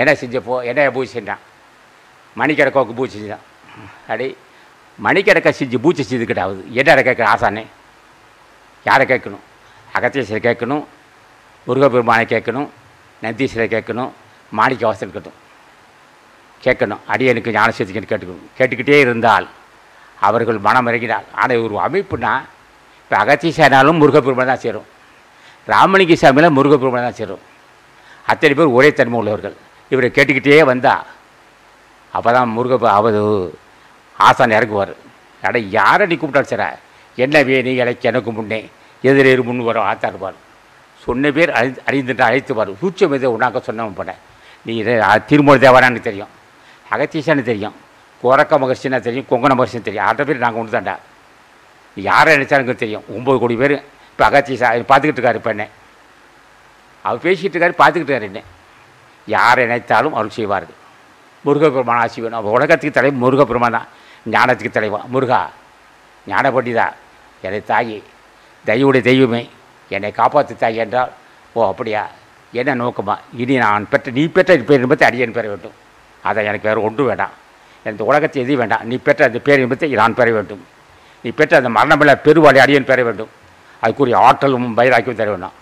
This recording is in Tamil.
என்ன செஞ்சப்போ என்ன பூஜை செஞ்சான் மணிக்கடக்கோக்கு பூஜை செஞ்சான் அடி மணிக்கடக்க செஞ்சு பூஜை செய்துக்கிட்டாவது என்ன கேட்குற ஆசானே. யாரை கேட்கணும்? அகத்தீஸ்வரை கேட்கணும் முருகப்பெருமானை கேட்கணும் நந்தீஸ்வரை கேட்கணும் மாணிக்க வாசல் கேட்கணும். கேட்கணும். அடியனுக்கு ஞான சேர்த்துக்கன்னு கேட்டுக்கணும். கேட்டுக்கிட்டே இருந்தால் அவர்கள் மனம் இறங்கினால். ஆனால் ஒரு அமைப்புனா இப்போ அகத்தீசானாலும் முருகப்பெருமான் தான் சேரும். ராமலிங்க சாமியில் முருகப்பெருமான் தான் சேரும். அத்தனை பேர் ஒரே தன்மை உள்ளவர்கள். இவரை கேட்டுக்கிட்டே வந்தா. அப்போ தான் முருக அவது ஆசான் இறங்குவார். அட யாரை நீ கூப்பிட்டா சார் என்ன வேணி இலைக்கு எனக்கு முன்னே எதிரேறு முன் வரும் ஆத்தாருவார் சொன்ன பேர் அறி அறிந்துட்டு அழைத்துவார் சூட்சம் எது உன்னாக்க சொன்னவன் போட நீ இதை திருமூல தேவரான்னு தெரியும். அகத்தீசான்னு தெரியும். கோரக்க மகர்ஷினா தெரியும். கொங்கண மகர்ஷின்னு தெரியும். ஆட்ட பேர் நாங்கள் ஒன்று தாண்டா யாரை நினைச்சாலும் தெரியும். ஒம்பது கோடி பேர். இப்போ அகத்தீசா பார்த்துக்கிட்டு இருக்காரு இப்போ என்ன? அவர் பேசிகிட்டு இருக்காரு பார்த்துக்கிட்டு இருக்காரு என்ன? யாரை நினைத்தாலும் அருள் செய்வார்கள். முருகப்பெருமான ஆசி வேணும். அப்போ உலகத்துக்கு தலைவன் முருகப்பெருமான் தான். ஞானத்துக்கு தலைவன். முருகா ஞான பண்டிதா என்னை தாயி தெய்வடைய தெய்வமே என்னை காப்பாற்று தாய் என்றால் ஓ அப்படியா? என்ன நோக்கமா? இனி நான் பெற்ற நீ பெற்ற பேர் நிமித்தம் அடியன் பெற வேண்டும். அதை எனக்கு வேறு ஒன்றும் வேண்டாம். இந்த உலகத்தை எதுவும் வேண்டாம். நீ பெற்ற அந்த பேர் நிமித்தத்தை நான் பெற வேண்டும். நீ பெற்ற அந்த மரணமில்ல பெருவாளி அடியன் பெற வேண்டும். அதுக்குரிய ஆற்றலும் பயிராக்கியும் தர வேண்டாம்.